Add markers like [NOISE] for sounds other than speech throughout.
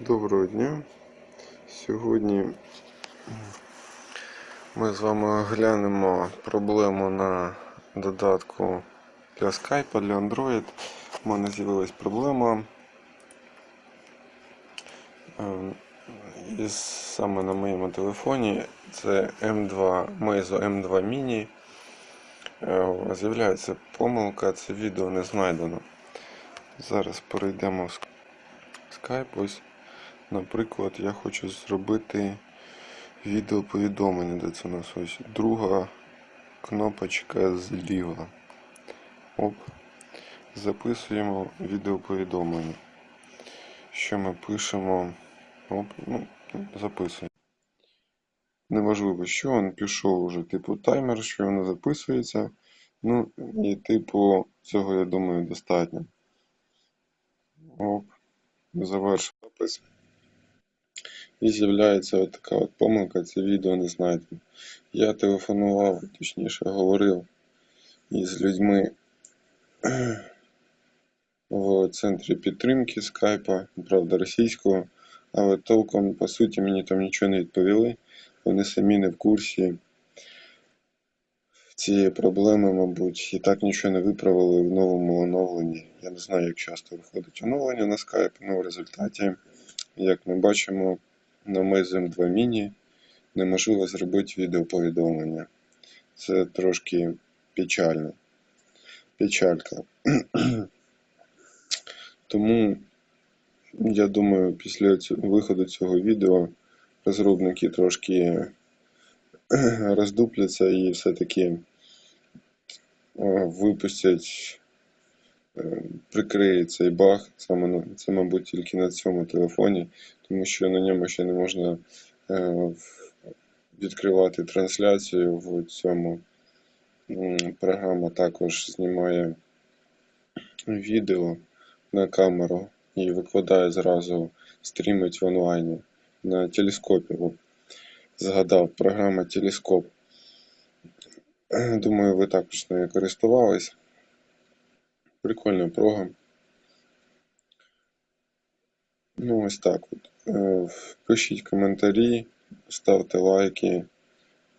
Доброго дня. Сьогодні ми з вами оглянемо проблему на додатку для Skype для Android. У мене з'явилась проблема. Ем, І саме на моєму телефоні це M2 Meizu M2 Mini. Е, З'являється помилка, це відео не знайдено. Зараз перейдемо в Skype. Ось Наприклад, я хочу зробити відеоповідомлення, де це у нас ось друга кнопочка зліва. Оп. Записуємо відеоповідомлення. Що ми пишемо? Оп, ну, записуємо. Неважливо, що він пішов уже, типу таймер, що воно записується. Ну, і типу, цього, я думаю, достатньо. Оп, завершив запис. І з'являється от така от помилка, це відео не знайдено. Я телефонував, точніше говорив із людьми в центрі підтримки скайпа, правда, російського, але толком, по суті, мені там нічого не відповіли. Вони самі не в курсі цієї проблеми, мабуть, і так нічого не виправили в новому оновленні. Я не знаю, як часто виходить оновлення на скайп, але в результаті, як ми бачимо, на Meizu 2 Mini неможливо зробити відеоповідомлення. Це трошки печально. Печалька. [CLEARS THROAT] Тому, я думаю, після виходу цього відео розробники трошки [CLEARS THROAT] роздупляться і все-таки е, випустять, е, прикриють цей баг. Саме це, мабуть, тільки на цьому телефоні, тому що на ньому ще не можна е, відкривати трансляцію в цьому. Програма також знімає відео на камеру і викладає зразу, стрімить в онлайні на телескопі. Згадав, програма Телескоп. Думаю, ви також нею користувались. Прикольна прога. Ну, ось так от. Е, Пишіть коментарі, ставте лайки,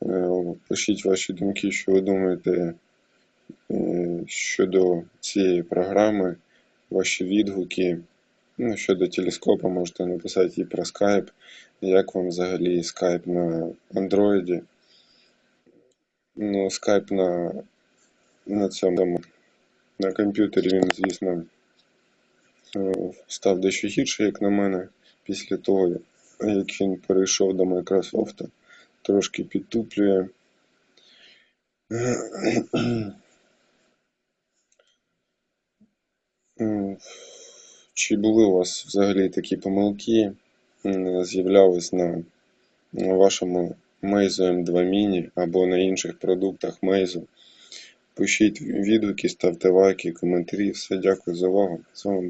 е, пишіть ваші думки, що ви думаєте е, щодо цієї програми, ваші відгуки. Ну, щодо телескопа, можете написати і про Skype, як вам взагалі Skype на Android. Ну, Skype на, на цьому на комп'ютері він, звісно, е, став дещо гірше, як на мене, після того, як він перейшов до Microsoft. Трошки підтуплює. Чи були у вас взагалі такі помилки, з'являлись на, вашому Meizu M2 Mini або на інших продуктах Meizu? Пишіть відгуки, ставте лайки, коментарі. Все, дякую за увагу. З вами